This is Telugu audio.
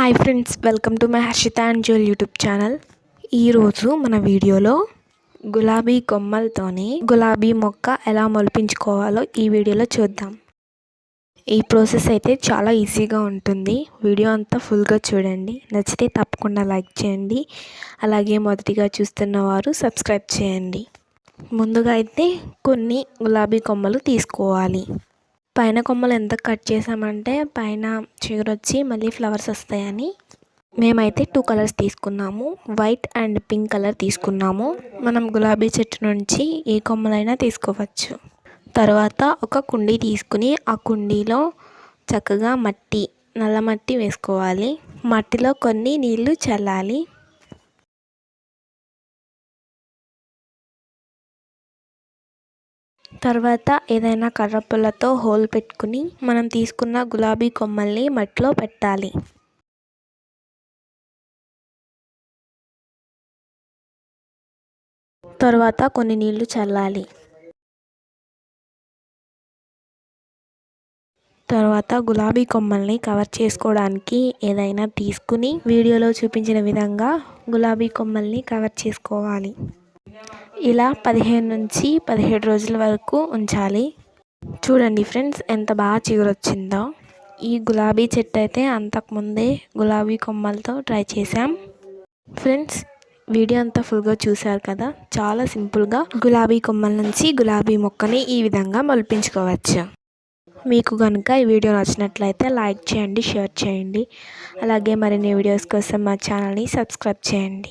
Hi friends welcome to my Harshitha and jewel YouTube channel. ఈరోజు మన వీడియోలో గులాబీ కొమ్మలతోని గులాబీ మొక్క ఎలా మొలిపించుకోవాలో ఈ వీడియోలో చూద్దాం. ఈ ప్రాసెస్ అయితే చాలా ఈజీగా ఉంటుంది. వీడియో అంతా ఫుల్గా చూడండి. నచ్చితే తప్పకుండా లైక్ చేయండి. అలాగే మొదటిగా చూస్తున్న వారు సబ్స్క్రైబ్ చేయండి. ముందుగా అయితే కొన్ని గులాబీ కొమ్మలు తీసుకోవాలి. పైన కొమ్మలు ఎంత కట్ చేసామంటే పైన చిగురొచ్చి మళ్ళీ ఫ్లవర్స్ వస్తాయని. మేమైతే టూ కలర్స్ తీసుకున్నాము. వైట్ అండ్ పింక్ కలర్ తీసుకున్నాము. మనం గులాబీ చెట్టు నుంచి ఏ కొమ్మలైనా తీసుకోవచ్చు. తర్వాత ఒక కుండీ తీసుకుని ఆ కుండీలో చక్కగా మట్టి నల్ల మట్టి వేసుకోవాలి. మట్టిలో కొన్ని నీళ్ళు చల్లాలి. తర్వాత ఏదైనా కర్రపుల్లతో హోల్ పెట్టుకుని మనం తీసుకున్న గులాబీ కొమ్మల్ని మట్టిలో పెట్టాలి. తర్వాత కొన్ని నీళ్ళు చల్లాలి. తర్వాత గులాబీ కొమ్మల్ని కవర్ చేసుకోవడానికి ఏదైనా తీసుకుని వీడియోలో చూపించిన విధంగా గులాబీ కొమ్మల్ని కవర్ చేసుకోవాలి. ఇలా పదిహేను నుంచి పదిహేడు రోజుల వరకు ఉంచాలి. చూడండి ఫ్రెండ్స్ ఎంత బాగా చిగురొచ్చిందో. ఈ గులాబీ చెట్టు అయితే అంతకుముందే గులాబీ కొమ్మలతో ట్రై చేసాం ఫ్రెండ్స్ వీడియో అంతా ఫుల్గా చూశారు కదా? చాలా సింపుల్గా గులాబీ కొమ్మల నుంచి గులాబీ మొక్కని ఈ విధంగా మొలిపించుకోవచ్చు. మీకు కనుక ఈ వీడియో నచ్చినట్లయితే లైక్ చేయండి షేర్ చేయండి. అలాగే మరిన్ని వీడియోస్ కోసం మా ఛానల్ని సబ్స్క్రైబ్ చేయండి.